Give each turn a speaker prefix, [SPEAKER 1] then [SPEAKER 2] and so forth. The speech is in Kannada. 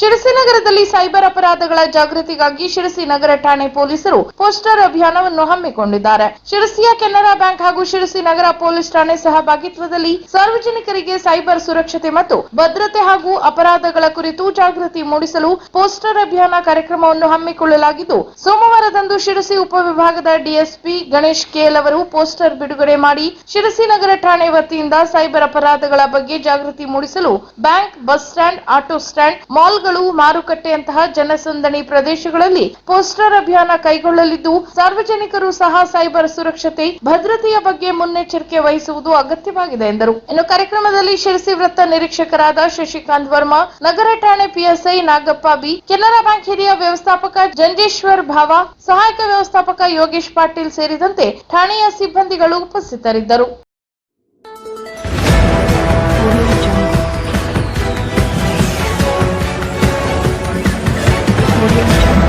[SPEAKER 1] ಶಿರಸಿ ನಗರದಲ್ಲಿ ಸೈಬರ್ ಅಪರಾಧಗಳ ಜಾಗೃತಿಗಾಗಿ ಶಿರಸಿ ನಗರ ಠಾಣೆ ಪೊಲೀಸರು ಪೋಸ್ಟರ್ ಅಭಿಯಾನವನ್ನು ಹಮ್ಮಿಕೊಂಡಿದ್ದಾರೆ. ಶಿರಸಿಯ ಕೆನರಾ ಬ್ಯಾಂಕ್ ಹಾಗೂ ಶಿರಸಿ ನಗರ ಪೊಲೀಸ್ ಠಾಣೆ ಸಹಭಾಗಿತ್ವದಲ್ಲಿ ಸಾರ್ವಜನಿಕರಿಗೆ ಸೈಬರ್ ಸುರಕ್ಷತೆ ಮತ್ತು ಭದ್ರತೆ ಹಾಗೂ ಅಪರಾಧಗಳ ಕುರಿತು ಜಾಗೃತಿ ಮೂಡಿಸಲು ಪೋಸ್ಟರ್ ಅಭಿಯಾನ ಕಾರ್ಯಕ್ರಮವನ್ನು ಹಮ್ಮಿಕೊಳ್ಳಲಾಗಿದ್ದು, ಸೋಮವಾರದಂದು ಶಿರಸಿ ಉಪವಿಭಾಗದ ಡಿಎಸ್ಪಿ ಗಣೇಶ್ ಕೇಲ್ ಅವರು ಪೋಸ್ಟರ್ ಬಿಡುಗಡೆ ಮಾಡಿ ಶಿರಸಿ ನಗರ ಠಾಣೆ ವತಿಯಿಂದ ಸೈಬರ್ ಅಪರಾಧಗಳ ಬಗ್ಗೆ ಜಾಗೃತಿ ಮೂಡಿಸಲು bank bus stand, auto stand ಮಾಲ್ಗಳು ಮಾರುಕಟ್ಟೆಯಂತಹ ಜನಸಂದಣಿ ಪ್ರದೇಶಗಳಲ್ಲಿ ಪೋಸ್ಟರ್ ಅಭಿಯಾನ ಕೈಗೊಳ್ಳಲಿದ್ದು, ಸಾರ್ವಜನಿಕರು ಸಹ ಸೈಬರ್ ಸುರಕ್ಷತೆ, ಭದ್ರತೆಯ ಬಗ್ಗೆ ಮುನ್ನೆಚ್ಚರಿಕೆ ವಹಿಸುವುದು ಅಗತ್ಯವಾಗಿದೆ ಎಂದರು. ಇನ್ನು ಕಾರ್ಯಕ್ರಮದಲ್ಲಿ ಶಿರಸಿ ವೃತ್ತ ನಿರೀಕ್ಷಕರಾದ ಶಶಿಕಾಂತ್ ವರ್ಮಾ, ನಗರ ಠಾಣೆ PSI Nagappa B, Canara bank ಹಿರಿಯ ವ್ಯವಸ್ಥಾಪಕ ಜಂಜೇಶ್ವರ್ ಭಾವ, ಸಹಾಯಕ ವ್ಯವಸ್ಥಾಪಕ ಯೋಗೇಶ್ ಪಾಟೀಲ್ ಸೇರಿದಂತೆ ಠಾಣೆಯ ಸಿಬ್ಬಂದಿಗಳು ಉಪಸ್ಥಿತರಿದ್ದರು.
[SPEAKER 2] Yeah.